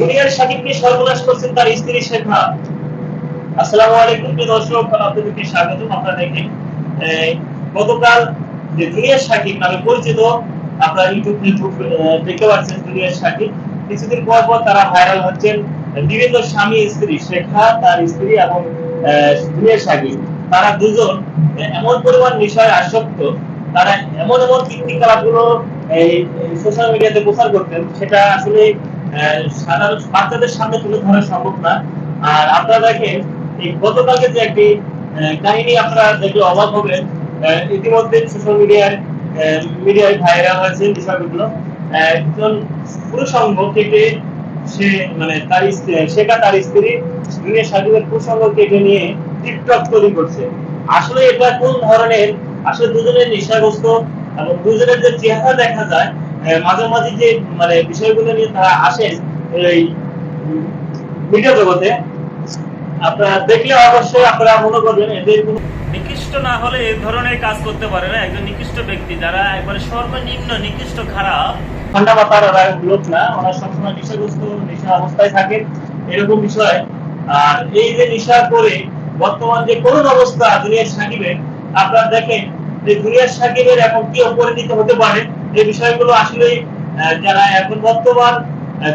দুনিয়ার সাকিবকে সর্বনাশ করছেন তার স্ত্রী শেখা আসসালামু আলাইকুম, প্রিয় দর্শক আপনাদেরকে স্বাগতম। আপনারা দেখেন গতকাল যে দুনিয়ার সাকিব নামে পরিচিত, আপনারা ইউটিউব ইউটিউব দেখতে পাচ্ছেন দুনিয়ার সাকিব। কিছুদিন পর পর তারা ভাইরাল হচ্ছেন বিভিন্ন স্বামী স্ত্রী, শেখা তার স্ত্রী এবং দুনিয়ার সাকিব। তারা দুজন এমন পরিমাণ বিষয়ে আসক্ত, তারা এমন এমন কীর্তিকলাপগুলো, এই সোশ্যাল মিডিয়াতে প্রচার করতেন, সেটা আসলে সাধারণ বাচ্চাদের সামনে তুলে ধরা সম্ভব না। আর আপনারা দেখেন, এই গতকালকে যে একটি কাহিনী আপনারা দেখলে অবাক হবেন। ইতিমধ্যে সোশ্যাল মিডিয়ার মিডিয়ায় ভাইরাল হয়েছে বিষয়গুলো। একজন পুরুষাঙ্গ থেকে সে মানে তার স্ত্রী শেখা তার স্ত্রী দুনিয়া সাকিবের প্রসঙ্গ কেটে নিয়ে টিকটক তৈরি করছে। আসলে এটা কোন ধরনের, আসলে দুজনের নেশাগ্রস্ত এবং দুজনের যে চেহারা দেখা যায় মাঝে মাঝে যে মানে বিষয়গুলো নিয়ে তারা আসেন এই মিডিয়া জগতে আপনারা দেখলে অবশ্যই আপনারা মনে করবেন এদের কোনো নিকৃষ্ট না হলে এই ধরনের কাজ করতে পারে না। একজন নিকৃষ্ট ব্যক্তি যারা একবারে সর্বনিম্ন নিকৃষ্ট খারাপ। ঠান্ডা মাথার ওরা লোক না ওরা সবসময় নেশাগ্রস্ত নেশা অবস্থায় থাকে এরকম বিষয়। আর এই যে নেশা করে বর্তমান যে করুণ অবস্থা দুনিয়ার সাকিবের আপনারা দেখেন যে দুনিয়ার সাকিবের এখন কি পরিণত হতে পারে। এই বিষয়গুলো আসলে যারা এখন বর্তমান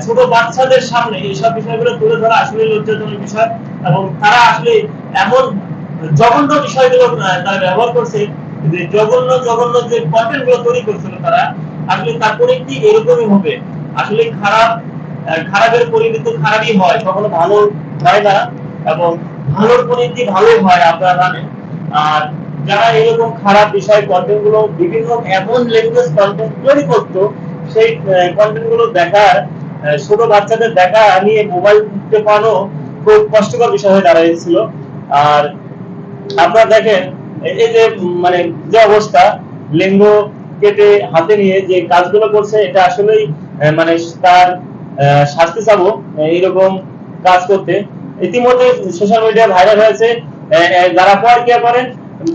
ছোট বাচ্চাদের সামনে এইসব বিষয়গুলো তুলে ধরা আসলে লজ্জাজনক বিষয় এবং তারা আসলে এমন জঘন্য বিষয়গুলো তারা ব্যবহার করছে যে জঘন্য জঘন্য যে কন্টেন্টগুলো তৈরি করছিল তারা আসলে তার পরিণতি এরকমই হবে। আসলে খারাপ খারাপের পরিণতি খারাপই হয়, কখনো ভালো হয় না এবং ভালোর পরিণতি ভালোই হয়, আপনারা জানেন। আর যারা এরকম খারাপ বিষয় কন্টেন্টগুলো বিভিন্ন এমন ল্যাঙ্গুয়েজ কন্টেন্ট তৈরি করতো, সেই কন্টেন্টগুলো দেখার ছোট বাচ্চাদের দেখা নিয়ে মোবাইল দিতে পারো, খুব কষ্টকর বিষয় হয়ে দাঁড়িয়েছিল আর আপনারা দেখেন, এই যে মানে যে অবস্থা, লিঙ্গ কেটে হাতে নিয়ে যে কাজগুলো করছে, এটা আসলেই মানে তার শাস্তি চাবো এইরকম কাজ করতে। ইতিমধ্যে সোশ্যাল মিডিয়া ভাইরাল হয়েছে যারা পরকিয়া করেন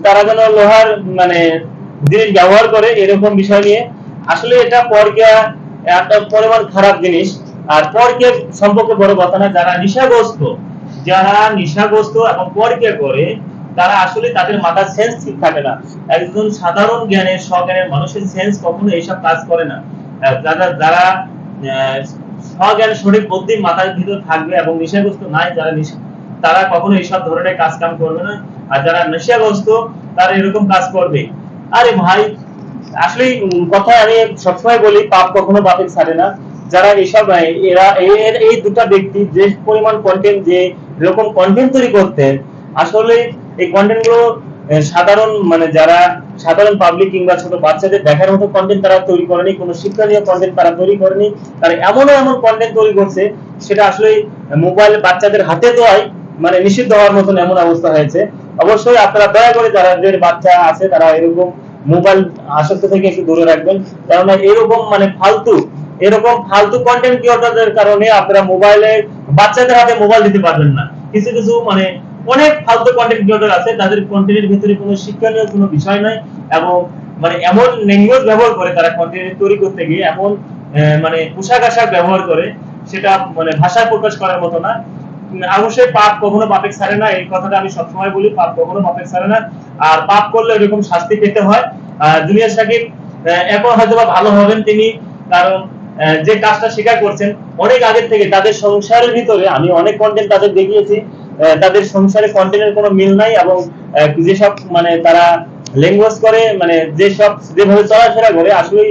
তারা যেন লোহার মানে জিনিস ব্যবহার করে এরকম বিষয় নিয়ে। আসলে এটা পরকিয়া একটা পরিমাণ খারাপ জিনিস। আর পরকিয়া সম্পর্কে বড় কথা না, যারা নেশাগ্রস্ত যারা নেশাগ্রস্ত এবং পরকিয়া করে, তারা আসলে তাদের মাথার সেন্স ঠিক থাকে না। একজন সাধারণ জ্ঞানের স্বজ্ঞানের মানুষের সেন্স কখনো এইসব কাজ করে না। যারা যারা স্বজ্ঞান, সঠিক বুদ্ধি মাথার ভিতর থাকবে এবং নেশাগ্রস্ত নাই, যারা তারা কখনো এইসব ধরনের কাজ কাম করবে না। আর যারা নেশাগ্রস্ত তারা এরকম কাজ করবে। আরে ভাই আসলে কথা আমি সবসময় বলি, পাপ কখনো বাপের ছাড়ে না। যারা এসব এরা এই দুটা ব্যক্তি যে পরিমাণ কন্টেন্ট যে এরকম কন্টেন্ট তৈরি করতেন, আসলে এই কন্টেন্টগুলো সাধারণ মানে যারা সাধারণ পাবলিক কিংবা ছোট বাচ্চাদের দেখার মতো কন্টেন্ট তারা তৈরি করেনি, কোনো শিক্ষণীয় কন্টেন্ট তারা তৈরি করেনি, তারা এমন এমন কন্টেন্ট তৈরি করছে, সেটা আসলে মোবাইল বাচ্চাদের হাতে দেওয়াই মানে নিষিদ্ধ হওয়ার মতন এমন অবস্থা হয়েছে। অবশ্যই আপনারা দয়া করে যাদের বাচ্চা আছে, তারা এরকম মোবাইল আসক্ত থেকে একটু দূরে রাখবেন। কেননা এরকম মানে ফালতু, এরকম ফালতু কন্টেন্ট ক্রিয়েটরদের কারণে আপনারা মোবাইলে বাচ্চাদের হাতে মোবাইল দিতে পারবেন না। কিছু কিছু মানে অনেক ফালতু কন্টেন্ট ক্রিয়েটর আছে, তাদের কন্টেন্টের ভিতরে কোনো শিক্ষণীয় কোনো বিষয় নাই এবং মানে এমন ল্যাঙ্গুয়েজ ব্যবহার করে তারা কন্টেন্ট তৈরি করতে গিয়ে এমন মানে পোশাক আশাক ব্যবহার করে, সেটা মানে ভাষায় প্রকাশ করার মতো না। অবশ্যই পাপ কখনো পাপের ছাড়ে না, এই কথাটা আমি সবসময় বলি, পাপ কখনো পাপের ছাড়ে না। আর পাপ করলে এরকম শাস্তি পেতে হয়। দুনিয়া সাকিব এখন হয়তো বা ভালো হবেন তিনি, কারণ যে কাজটা স্বীকার করছেন, অনেক আগের থেকে তাদের সংসারের ভিতরে, আমি অনেক কন্টেন্ট তাদের দেখিয়েছি তাদের সংসারে কন্টেন্টের কোনো মিল নাই এবং যেসব মানে তারা ল্যাঙ্গুয়েজ করে মানে যেসব, যেভাবে চলাফেরা করে আসলে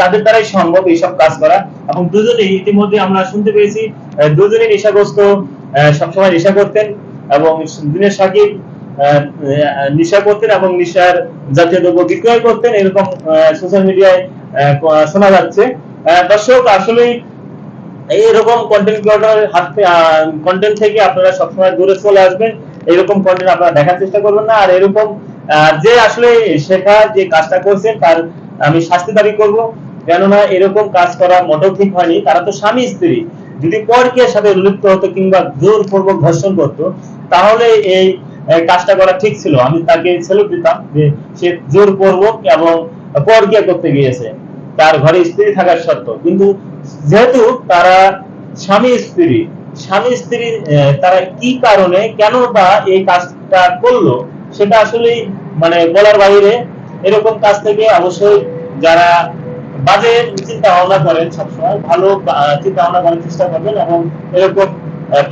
তাদের দ্বারাই সম্ভব এইসব কাজ করা। এবং দুজনেই ইতিমধ্যে আমরা শুনতে পেয়েছি দুজনেই নেশাগ্রস্ত সবসময় নেশা করতেন এবং দিনের সাকিব নেশা করতেন এবং নেশার জাতীয় দ্রব্য বিক্রয় করতেন, এরকম সোশ্যাল মিডিয়ায় শোনা যাচ্ছে। দর্শক, আসলেই এইরকম কন্টেন্ট ক্রিয়েটরের হাত কন্টেন্ট থেকে আপনারা সবসময় দূরে চলে আসবেন। এরকম কন্টেন্ট আপনারা দেখার চেষ্টা করবেন না। আর এরকম যে আসলে শেখা যে কাজটা করছেন, তার আমি শাস্তি দাবি করব। কেননা, এরকম কাজ করা মোটেও ঠিক হয়নি। তারা তো স্বামী, স্ত্রী। যদি পরকীয়ার সাথে লিপ্ত হতো কিংবা জোরপূর্বক ধর্ষণ করতো, তাহলে এই কাজটা করা ঠিক ছিল। আমি তাকে সেলুট দিতাম যে সে জোরপূর্বক এবং পরকীয়া করতে গিয়েছে। তার ঘরে স্ত্রী থাকার সত্ত্বেও কিন্তু যেহেতু তারা স্বামী স্ত্রী স্বামী স্ত্রী তারা কি কারণে কেন বা এই কাজটা করল, সেটা আসলে মানে বলার বাইরে। এরকম কাজ থেকে অবশ্যই যারা বাজে চিন্তা ভাবনা করেন সবসময়, ভালো চিন্তা ভাবনা করার চেষ্টা করবেন এবং এরকম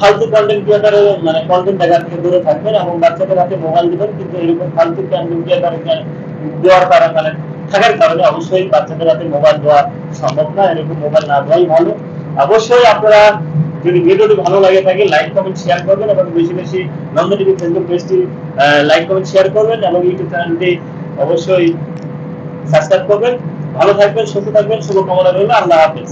ফালতু কন্টেন্ট ক্রিয়েটারের মানে কন্টেন্ট দেখা থেকে দূরে থাকবেন এবং বাচ্চাদের হাতে মোবাইল কিন্তু এরকম ফালতু কন্টেন্ট ক্রিয়েটারকে দেওয়ার মানে থাকার কারণে অবশ্যই বাচ্চাদের হাতে মোবাইল দেওয়া সম্ভব না, এরকম মোবাইল না দেওয়াই ভালো। অবশ্যই আপনারা যদি ভিডিওটি ভালো লাগে থাকে লাইক কমেন্ট শেয়ার করবেন এবং বেশি বেশি নন্দ টিভি ফেসবুক পেজটি লাইক কমেন্ট শেয়ার করবেন এবং ইউটিউব চ্যানেলটি অবশ্যই সাবস্ক্রাইব করবেন। ভালো থাকবেন সুস্থ থাকবেন শুভকামনা রইল আল্লাহ হাফিজ।